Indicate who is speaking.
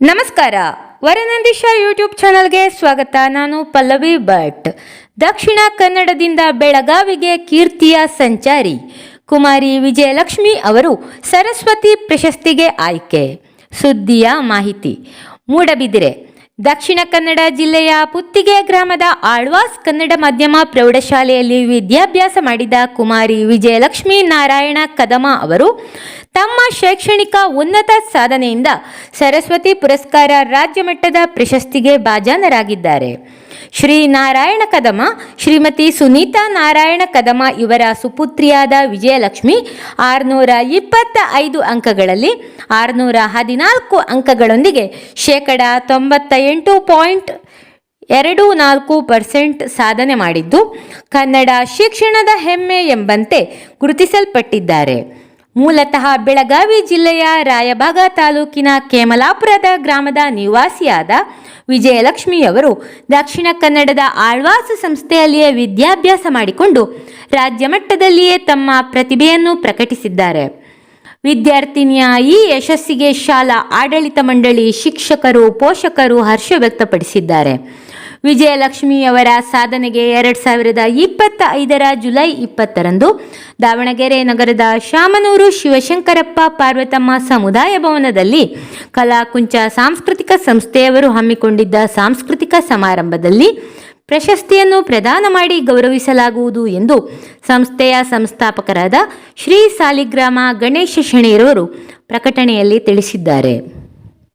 Speaker 1: ನಮಸ್ಕಾರ. ವರನಂದೀಶ ಯೂಟ್ಯೂಬ್ ಚಾನಲ್ಗೆ ಸ್ವಾಗತ. ನಾನು ಪಲ್ಲವಿ ಭಟ್. ದಕ್ಷಿಣ ಕನ್ನಡದಿಂದ ಬೆಳಗಾವಿಗೆ ಕೀರ್ತಿಯ ಸಂಚಾರಿ ಕುಮಾರಿ ವಿಜಯಲಕ್ಷ್ಮಿ ಅವರು ಸರಸ್ವತಿ ಪ್ರಶಸ್ತಿಗೆ ಆಯ್ಕೆ. ಸುದ್ದಿಯ ಮಾಹಿತಿ. ಮೂಡಬಿದಿರೆ. ದಕ್ಷಿಣ ಕನ್ನಡ ಜಿಲ್ಲೆಯ ಪುತ್ತಿಗೆ ಗ್ರಾಮದ ಆಳ್ವಾಸ್ ಕನ್ನಡ ಮಾಧ್ಯಮ ಪ್ರೌಢಶಾಲೆಯಲ್ಲಿ ವಿದ್ಯಾಭ್ಯಾಸ ಮಾಡಿದ ಕುಮಾರಿ ವಿಜಯಲಕ್ಷ್ಮಿ ನಾರಾಯಣ ಕದಮ ಅವರು ತಮ್ಮ ಶೈಕ್ಷಣಿಕ ಉನ್ನತ ಸಾಧನೆಯಿಂದ ಸರಸ್ವತಿ ಪುರಸ್ಕಾರ ರಾಜ್ಯ ಮಟ್ಟದ ಪ್ರಶಸ್ತಿಗೆ ಭಾಜನರಾಗಿದ್ದಾರೆ. ಶ್ರೀ ನಾರಾಯಣ ಕದಮ, ಶ್ರೀಮತಿ ಸುನೀತಾ ನಾರಾಯಣ ಕದಮ ಇವರ ಸುಪುತ್ರಿಯಾದ ವಿಜಯಲಕ್ಷ್ಮಿ ಆರುನೂರ ಇಪ್ಪತ್ತ ಐದು ಅಂಕಗಳಲ್ಲಿ ಆರುನೂರ ಹದಿನಾಲ್ಕು ಅಂಕಗಳೊಂದಿಗೆ ಶೇಕಡ ತೊಂಬತ್ತ ಎಂಟು ಪಾಯಿಂಟ್ ಎರಡು ನಾಲ್ಕು ಪರ್ಸೆಂಟ್ ಸಾಧನೆ ಮಾಡಿದ್ದು ಕನ್ನಡ ಶಿಕ್ಷಣದ ಹೆಮ್ಮೆ ಎಂಬಂತೆ ಗುರುತಿಸಲ್ಪಟ್ಟಿದ್ದಾರೆ. ಮೂಲತಃ ಬೆಳಗಾವಿ ಜಿಲ್ಲೆಯ ರಾಯಬಾಗ ತಾಲೂಕಿನ ಕೇಮಲಾಪುರದ ಗ್ರಾಮದ ನಿವಾಸಿಯಾದ ವಿಜಯಲಕ್ಷ್ಮಿಯವರು ದಕ್ಷಿಣ ಕನ್ನಡದ ಆಳ್ವಾಸ ಸಂಸ್ಥೆಯಲ್ಲಿಯೇ ವಿದ್ಯಾಭ್ಯಾಸ ಮಾಡಿಕೊಂಡು ರಾಜ್ಯ ಮಟ್ಟದಲ್ಲಿಯೇ ತಮ್ಮ ಪ್ರತಿಭೆಯನ್ನು ಪ್ರಕಟಿಸಿದ್ದಾರೆ. ವಿದ್ಯಾರ್ಥಿನಿಯ ಈ ಯಶಸ್ಸಿಗೆ ಶಾಲಾ ಆಡಳಿತ ಮಂಡಳಿ ಶಿಕ್ಷಕರು, ಪೋಷಕರು ಹರ್ಷ ವ್ಯಕ್ತಪಡಿಸಿದ್ದಾರೆ. ವಿಜಯಲಕ್ಷ್ಮಿಯವರ ಸಾಧನೆಗೆ ಎರಡು ಸಾವಿರದ ಇಪ್ಪತ್ತ ಐದರ ಜುಲೈ ಇಪ್ಪತ್ತರಂದು ದಾವಣಗೆರೆ ನಗರದ ಶಾಮನೂರು ಶಿವಶಂಕರಪ್ಪ ಪಾರ್ವತಮ್ಮ ಸಮುದಾಯ ಭವನದಲ್ಲಿ ಕಲಾಕುಂಚ ಸಾಂಸ್ಕೃತಿಕ ಸಂಸ್ಥೆಯವರು ಹಮ್ಮಿಕೊಂಡಿದ್ದ ಸಾಂಸ್ಕೃತಿಕ ಸಮಾರಂಭದಲ್ಲಿ ಪ್ರಶಸ್ತಿಯನ್ನು ಪ್ರದಾನ ಮಾಡಿ ಗೌರವಿಸಲಾಗುವುದು ಎಂದು ಸಂಸ್ಥೆಯ ಸಂಸ್ಥಾಪಕರಾದ ಶ್ರೀ ಸಾಲಿಗ್ರಾಮ ಗಣೇಶ ಶೆಣೆಯರವರು ಪ್ರಕಟಣೆಯಲ್ಲಿ ತಿಳಿಸಿದ್ದಾರೆ.